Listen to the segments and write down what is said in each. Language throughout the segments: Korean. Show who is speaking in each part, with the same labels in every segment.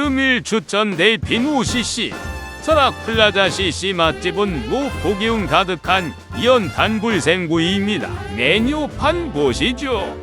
Speaker 1: 금일 추천 델핀 OCC 설악 플라자 CC 맛집은 무고기움 가득한 이연 단불 생구이입니다. 메뉴판 보시죠.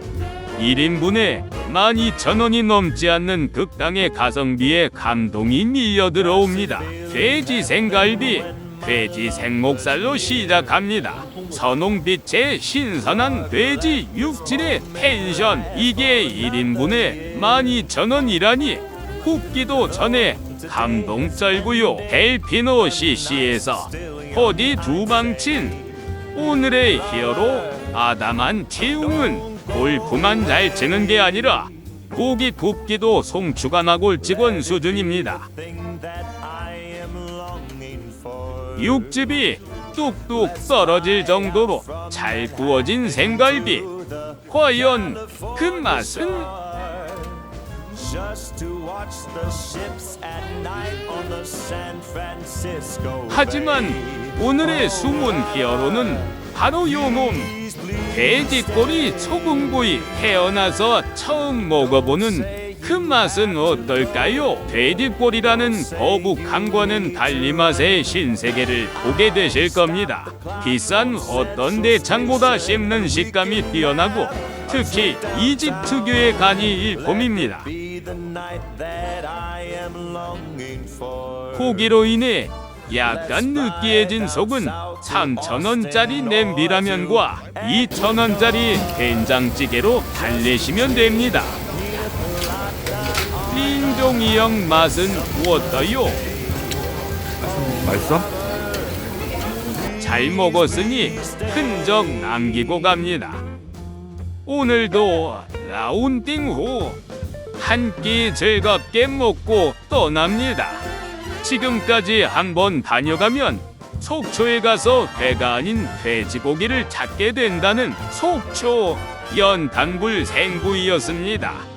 Speaker 1: 1인분에 12,000원이 넘지 않는 극당의 가성비에 감동이 밀려 들어옵니다. 돼지 생갈비, 돼지 생목살로 시작합니다. 선홍빛의 신선한 돼지 육질의 텐션 이게 1인분에 12,000원이라니 굽기도 전에 감동 썰고요. 델피노 CC에서 호디 두방친 오늘의 히어로 아담한 채용은 골프만 잘 치는 게 아니라 고기 굽기도 송추가 나골 직원 수준입니다. 육즙이 뚝뚝 떨어질 정도로 잘 구워진 생갈비. 과연 그 맛은? 하지만 오늘의 숨은 히어로는 바로 요놈 돼지꼬리 소금구이 태어나서 처음 먹어보는 그 맛은 어떨까요? 돼지꼬리라는 거북한과는 달리 맛의 신세계를 보게 되실 겁니다. 비싼 어떤 대창보다 씹는 식감이 뛰어나고 특히 이 집 특유의 간이 일품입니다.
Speaker 2: Be the night that I am longing for.
Speaker 1: 고기로 인해 약간 느끼해진 속은 3,000원짜리 냄비라면과 2,000원짜리 된장찌개로 달래시면 됩니다. 린종이형 맛은 어떠요?
Speaker 3: 맛있어?
Speaker 1: 잘 먹었으니 흔적 남기고 갑니다. 오늘도 라운딩 후 한 끼 즐겁게 먹고 떠납니다. 지금까지 한번 다녀가면 속초에 가서 배가 아닌 돼지고기를 찾게 된다는 속초 연탄불 생구이였습니다.